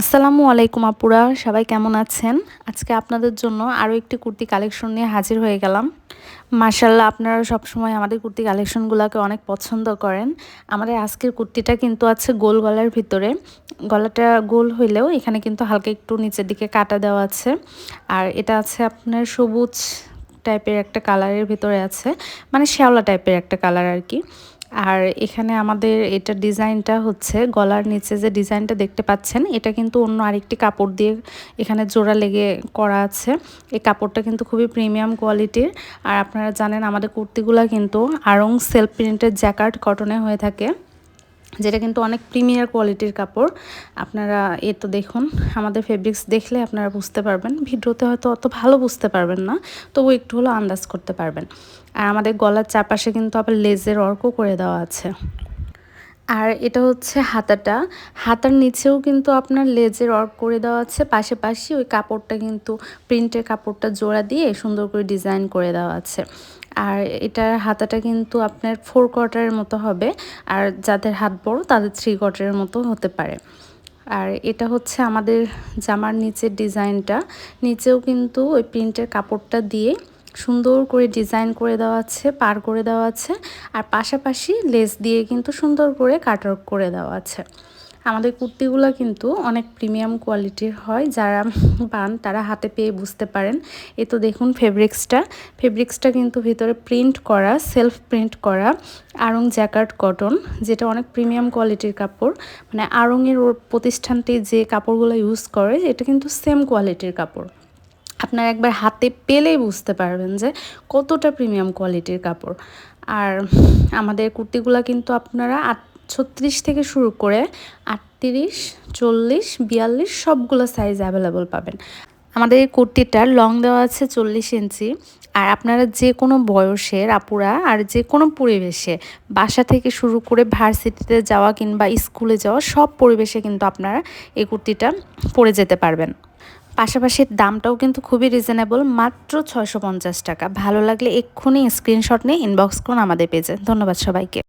আসসালামু আলাইকুম আপুরা, সবাই কেমন আছেন? আজকে আপনাদের জন্য আরও একটি কুর্তি কালেকশন নিয়ে হাজির হয়ে গেলাম। মার্শাল্লাহ আপনারা সবসময় আমাদের কুর্তি কালেকশনগুলোকে অনেক পছন্দ করেন। আমাদের আজকের কুর্তিটা কিন্তু আছে গোল গলার ভিতরে। গলাটা গোল হইলেও এখানে কিন্তু হালকা একটু নিচের দিকে কাটা দেওয়া আছে। আর এটা আছে আপনার সবুজ টাইপের একটা কালারের ভিতরে আছে। মানে শ্যাওলা টাইপের একটা কালার আর কি। আর এখানে আমাদের এটা ডিজাইনটা হচ্ছে, গলার নিচে যে ডিজাইনটা দেখতে পাচ্ছেন, এটা কিন্তু অন্য আরেকটি কাপড় দিয়ে এখানে জোড়া লেগে করা আছে। এই কাপড়টা কিন্তু খুবই প্রিমিয়াম কোয়ালিটির। আর আপনারা জানেন আমাদের কুর্তিগুলো কিন্তু আরং সেলফ প্রিন্টের জ্যাকার্ড কটনে হয়ে থাকে। যেটা কিন্তু অনেক প্রিমিয়ার কোয়ালিটির কাপড়। আপনারা, এ তো দেখুন, আমাদের ফেব্রিক্স দেখলে আপনারা বুঝতে পারবেন। ভিডিওতে হয়তো অত ভালো বুঝতে পারবেন না, তবু একটু হলো আন্দাজ করতে পারবেন। আর আমাদের গলার চারপাশে কিন্তু আবার লেজের অর্কও করে দেওয়া আছে। আর এটা হচ্ছে হাতাটা। হাতার নিচেও কিন্তু আপনার লেজের অর্ক করে দেওয়া আছে। পাশাপাশি ওই কাপড়টা কিন্তু প্রিন্টের কাপড়টা জোড়া দিয়ে সুন্দর করে ডিজাইন করে দেওয়া আছে। আর এটার হাতাটা কিন্তু আপনার ফোর কোয়ার্টারের মতো হবে। আর যাদের হাত বড়, তাদের থ্রি কোয়ার্টারের মতো হতে পারে। আর এটা হচ্ছে আমাদের জামার নিচের ডিজাইনটা। নিচেও কিন্তু ওই প্রিন্টের কাপড়টা দিয়ে সুন্দর করে ডিজাইন করে দেওয়া আছে, পার করে দেওয়া আছে। আর পাশাপাশি লেস দিয়ে কিন্তু সুন্দর করে কাটওয়ার্ক করে দেওয়া আছে। আমাদের কুর্তিগুলো কিন্তু অনেক প্রিমিয়াম কোয়ালিটির হয়। যারা পান তারা হাতে পেয়ে বুঝতে পারেন। এ তো দেখুন ফেব্রিক্সটা। ফেব্রিক্সটা কিন্তু ভিতরে প্রিন্ট করা, সেলফ প্রিন্ট করা আড়ং জ্যাকার্ড কটন, যেটা অনেক প্রিমিয়াম কোয়ালিটির কাপড়। মানে আড়ংয়ের প্রতিষ্ঠানটি যে কাপড়গুলো ইউজ করে, এটা কিন্তু সেম কোয়ালিটির কাপড়। আপনার একবার হাতে পেলেই বুঝতে পারবেন যে কতটা প্রিমিয়াম কোয়ালিটির কাপড়। আর আমাদের কুর্তিগুলো কিন্তু আপনারা আট ছত্রিশ থেকে শুরু করে আটত্রিশ, চল্লিশ, বিয়াল্লিশ সবগুলো সাইজ অ্যাভেলেবল পাবেন। আমাদের এই কুর্তিটার লং দেওয়া আছে চল্লিশ ইঞ্চি। আর আপনারা যে কোনো বয়সের আপুরা আর যে কোনো পরিবেশে বাসা থেকে শুরু করে ভার্সিটিতে যাওয়া কিংবা স্কুলে যাওয়া সব পরিবেশে কিন্তু আপনারা এই কুর্তিটা পরে যেতে পারবেন। পাশাপাশি দামটাও কিন্তু খুবই রিজনেবল মাত্র ছয়শো পঞ্চাশ টাকা। ভালো লাগলে এক্ষুনি স্ক্রিনশট নিয়ে ইনবক্স করুন আমাদের পেজে ধন্যবাদ সবাইকে।